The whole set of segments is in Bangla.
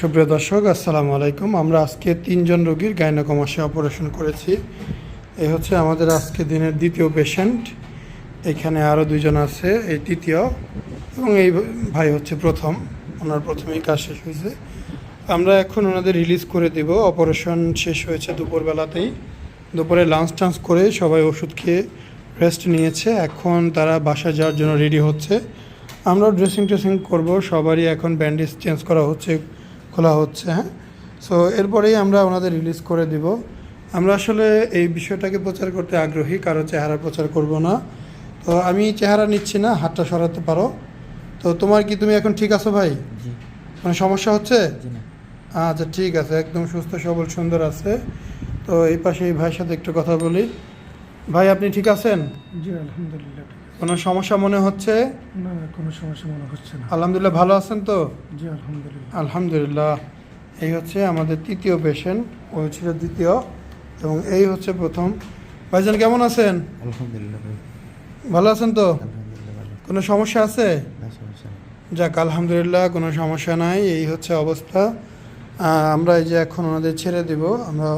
সুপ্রিয় দর্শক, আসসালামু আলাইকুম। আমরা আজকে তিনজন রোগীর গাইনোকমাসে অপারেশন করেছি। এই হচ্ছে আমাদের আজকে দিনের দ্বিতীয় পেশেন্ট। এখানে আরও দুজন আছে, এই তৃতীয় এবং এই ভাই হচ্ছে প্রথম। ওনার প্রথমেই কাজ শেষ হয়েছে। আমরা এখন ওনাদের রিলিজ করে দেব। অপারেশন শেষ হয়েছে দুপুরবেলাতেই। দুপুরে লাঞ্চ টাঞ্চ করে সবাই ওষুধ খেয়ে রেস্ট নিয়েছে। এখন তারা বাসা যাওয়ার জন্য রেডি হচ্ছে। আমরাও ড্রেসিং ট্রেসিং করব। সবারই এখন ব্যান্ডেজ চেঞ্জ করা হচ্ছে। খোলা হচ্ছে হ্যাঁ? সো এরপরেই আমরা ওনাদের রিলিজ করে দিব। আমরা আসলে এই বিষয়টাকে প্রচার করতে আগ্রহী কারও চেহারা প্রচার করব না। তো আমি চেহারা নিচ্ছি না হাতটা সরাতে পারো। তো তোমার কি তুমি এখন ঠিক আছো ভাই? কোনো সমস্যা হচ্ছে? আচ্ছা ঠিক আছে। একদম সুস্থ সবল সুন্দর আছে। তো এই পাশে এই ভাইয়ের সাথে একটু কথা বলি। ভাই আপনি ঠিক আছেন? জি আলহামদুলিল্লাহ কোনো সমস্যা মনে হচ্ছে? না কোনো সমস্যা মনে হচ্ছে না। আলহামদুলিল্লাহ ভালো আছেন তো? জি আলহামদুলিল্লাহ। আলহামদুলিল্লাহ। এই হচ্ছে আমাদের তৃতীয় পেশেন্ট ও ছিল দ্বিতীয় এবং এই হচ্ছে প্রথম। ভাইজান কেমন আছেন? আলহামদুলিল্লাহ ভাই ভালো আছেন তো? আলহামদুলিল্লাহ কোনো সমস্যা আছে? না সমস্যা যাক আলহামদুলিল্লাহ কোনো সমস্যা নাই। এই হচ্ছে অবস্থা। আমরা এই যে এখন ওনাদের ছেড়ে দিব আমরা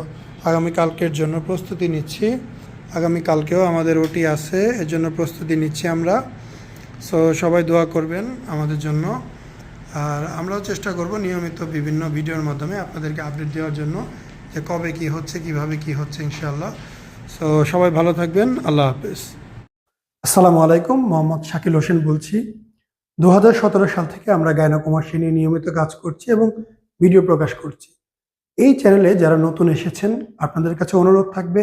আগামী কালকের জন্য প্রস্তুতি নিচ্ছি। আগামী কালকেও আমাদের ওটি আছে, এর জন্য প্রস্তুতি নিচ্ছি আমরা। সো সবাই দোয়া করবেন আমাদের জন্য। আর আমরাও চেষ্টা করব নিয়মিত বিভিন্ন ভিডিওর মাধ্যমে আপনাদেরকে আপডেট দেওয়ার জন্য যে কবে কি হচ্ছে, কীভাবে কি হচ্ছে, ইনশাআল্লাহ। সো সবাই ভালো থাকবেন। আল্লাহ হাফেজ। আসসালামু আলাইকুম, মোহাম্মদ শাকিল হোসেন বলছি। দু হাজার সতেরো সাল থেকে আমরা গায়নাকুমাসী নিয়ে নিয়মিত কাজ করছি এবং ভিডিও প্রকাশ করছি। এই চ্যানেলে যারা নতুন এসেছেন, আপনাদের কাছে অনুরোধ থাকবে